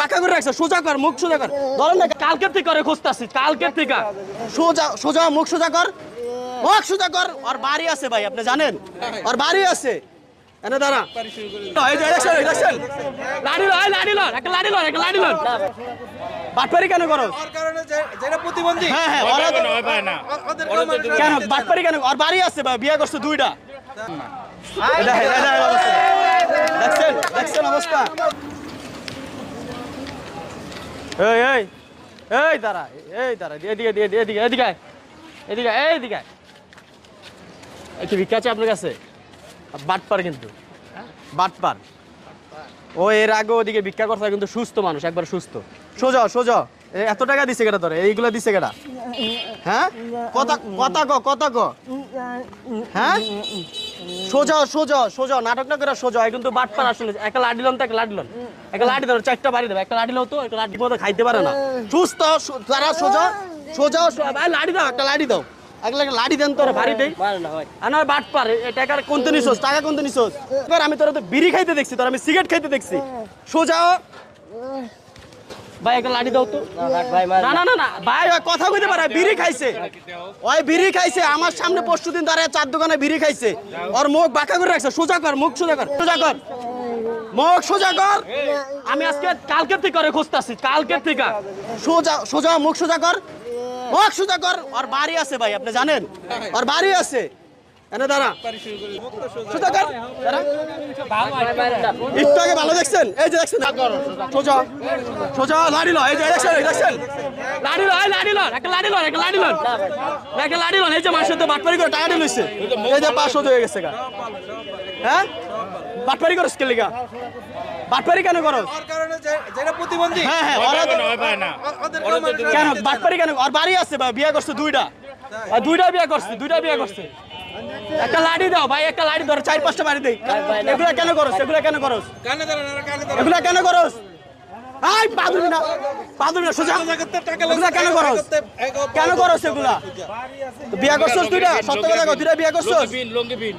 বাঁকা করে রাখছে সোজা কর মুখ সোজা কর। ধরেন না কালকের থেকে করে খুঁজতাছি কালকের থেকে। সোজা সোজা মুখ সোজা কর মুখ সোজা কর। আর বাড়ি আছে ভাই আপনি জানেন? আর বাড়ি আছে। এনে দাঁড়া। এই যে দেখছেন, এই দেখছেন? লাঠি লন, একটা লাঠি লন, একটা লাঠি লন। বাটপারি কেন করো? ওর কারণে যেটা প্রতিবন্ধী। হ্যাঁ হ্যাঁ ওরা। কেন বাটপারি কেন? আর বাড়ি আছে ভাই বিয়ে করছে দুইটা। দেখছেন দেখছেন অবস্থা। এই এই এই দাঁড়া এই দাঁড়া এদিকে এদিকে এদিকে এদিকে। এদিকে আয়, এইদিকে এই কি ভিক্ষা আছে আপনার কাছে বাটপার কিন্তু বাটপার ও এর আগে ওদিকে ভিক্ষা হয় কিন্তু সুস্থ মানুষ একবার সুস্থ সোজা সোজা এত টাকা দিছে কেটা তোরে এইগুলা দিছে কেটা হ্যাঁ কথা কথা ক কথা ক হ্যাঁ সোজা সোজা সোজা নাটক না করে সোজা কিন্তু বাটপার আসলে একটা লাঠি লন তো একটা লাঠি লন। একটা লাঠি ধরো চারটা বাড়ি দেবে একটা লো তো একটা লাঠি মতো খাইতে পারে না। সুস্থ তারা সোজা সোজা ভাই লাঠি দাও একটা লাডি দাও। একটা লাঠি দেন তোরা দেই। বাট পার এই টাকা কোনতে নিছোস টাকা কোনতে নিছোস এবার আমি তোরা তো বিড়ি খাইতে দেখছি তোরা আমি সিগারেট খাইতে দেখছি। সোজা। ভাই, একটা লাঠি দাও তো। না না না না, ভাই, ওই কথা কইতে পারে, বিড়ি খাইছে। ওই বিড়ি খাইছে, আমার সামনে পরশু দিন দাঁড়ায় চার দোকানে বিড়ি খাইছে। ওর মুখ বাঁকা করে রাখছে, সোজা কর, মুখ সোজা কর সোজা কর। মুখ সোজা কর। আমি আজকে কালকের থেকে করে খুঁজতাছি, কালকের থেকে। সোজা সোজা, মুখ সোজা কর, মুখ সোজা কর। ওর বাড়ি আছে ভাই, আপনি জানেন? ওর বাড়ি আছে। এনে দাঁড়া। সোজা কর দাঁড়া। একটু আগে ভালো দেখছেন? এই যে দেখছেন? সোজা। সোজা লাড়ি এই যে দেখছেন দেখছেন? লাড়ি লাড়ি একটা লাড়ি লো একটা লাড়ি লো। একটা লাড়ি লো এই যে মানুষের তো বাটপারি করে টাকা দিয়ে এই যে পাঁচশো হয়ে গেছে গা। হ্যাঁ? বাটপারি করস কে লিগা? বাটপারি কেন করস? যেটা প্রতিবন্ধী। হ্যাঁ হ্যাঁ। কেন? বাটপারি কেন আর বাড়ি আছে বিয়ে করছে দুইটা। আর দুইটা বিয়ে করছে দুইটা বিয়ে করছে। একটা লাড়ি দাও ভাই একটা লাড়ি ধরো চার পাঁচটা বাড়ি দেই। এগুলা কেন করস এগুলা কেন করস। এগুলা কেন করস? আই পাদুবি না পাদুবি না সোজা। এগুলা কেন করস? কেন করস এগুলা? তো বিয়া করছস দুইটা? সত্য কথা দুইটা বিয়া করছস? লঙ্গি পিন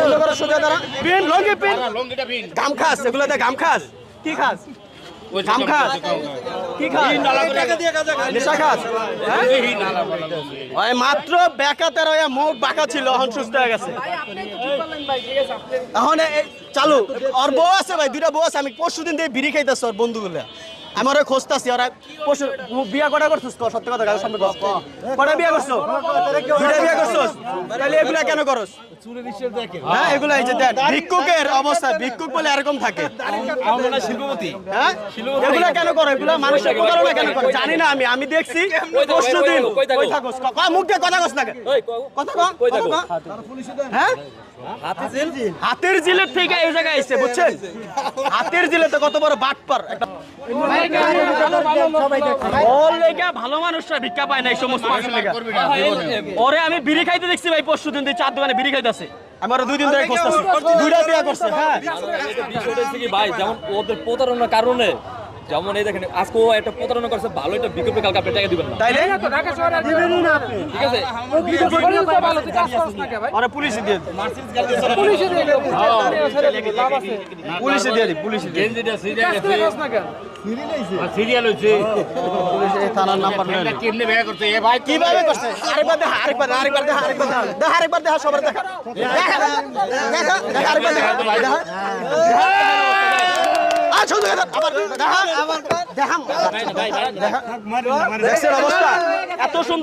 বন্ধ করো সোজা দাঁড়া পিন লঙ্গি পিন গাম খাস এগুলাতে গাম খাস কি খাস? গাম খাস? কি খাস? টাকা দিয়ে কাজে খায়। নেশা খাস? হ্যাঁ? ওই মাত্র বেকাতের ওই মুখ বাঁকা ছিল এখন সুস্থ হয়ে গেছে। এখন চালু আর বউ আছে ভাই দুইটা বউ আছে আমি পরশু দিন দিয়ে বিড়ি খাইতেছি ওর বন্ধুগুলো। আমি ওরা খোঁজতাছি ওরা পরশু বিয়া কটা করছিস ক? সত্য কথা সামনে। কটা বিয়া করছ দুইটা বিয়া করছোস? তাহলে এগুলা কেন করস? হ্যাঁ এগুলা এই যে দেখ ভিক্ষুকের অবস্থা ভিক্ষুক বলে এরকম থাকে। হ্যাঁ? এগুলা কেন করো? এগুলা মানুষের প্রতারণা কেন করো? জানি না আমি আমি দেখছি পরশু দিন। কই থাকোস? ক- ক, মুখ দিয়ে কথা কস না কথা কথা হ্যাঁ? হাতের জিলের থেকে জায়গায় আইছে বুঝছেন? হাতের কত বড় বাটপার। একটা ভালো মানুষরা ভিক্ষা পায় না এই সমস্ত মানুষের ওরে আমি বিড়ি খাইতে দেখছি ভাই, পরশু দিন চার দোকানে বিড়ি খাইতেছে। আমার দুই দিন ধরে খুঁজতেছি। দুইটা বিয়া করছে হ্যাঁ। ভাই, যেমন ওদের প্রতারণার কারণে যেমন এই দেখেন আজকে ও একটা প্রতারণা করছে ভালো একটা বিকল্প কালকে আপনি টাকা দিবেন না। তাইলে? ঠিক আছে? ওরা পুলিশে দিয়ে দিই। পুলিশে দিয়ে দিই পুলিশে দিয়ে দিই। পুলিশে এই থানার নাম্বার নেই কীভাবে করছে? আরেকবার দেখা আরেকবার আরেকবার দেখা আরেকবার দেখা। দেখা আরেকবার দেখা সবার দেখা। দেখা। দেখা দেখা আরেকবার দেখা। ভাই দেখা। এত সুন্দর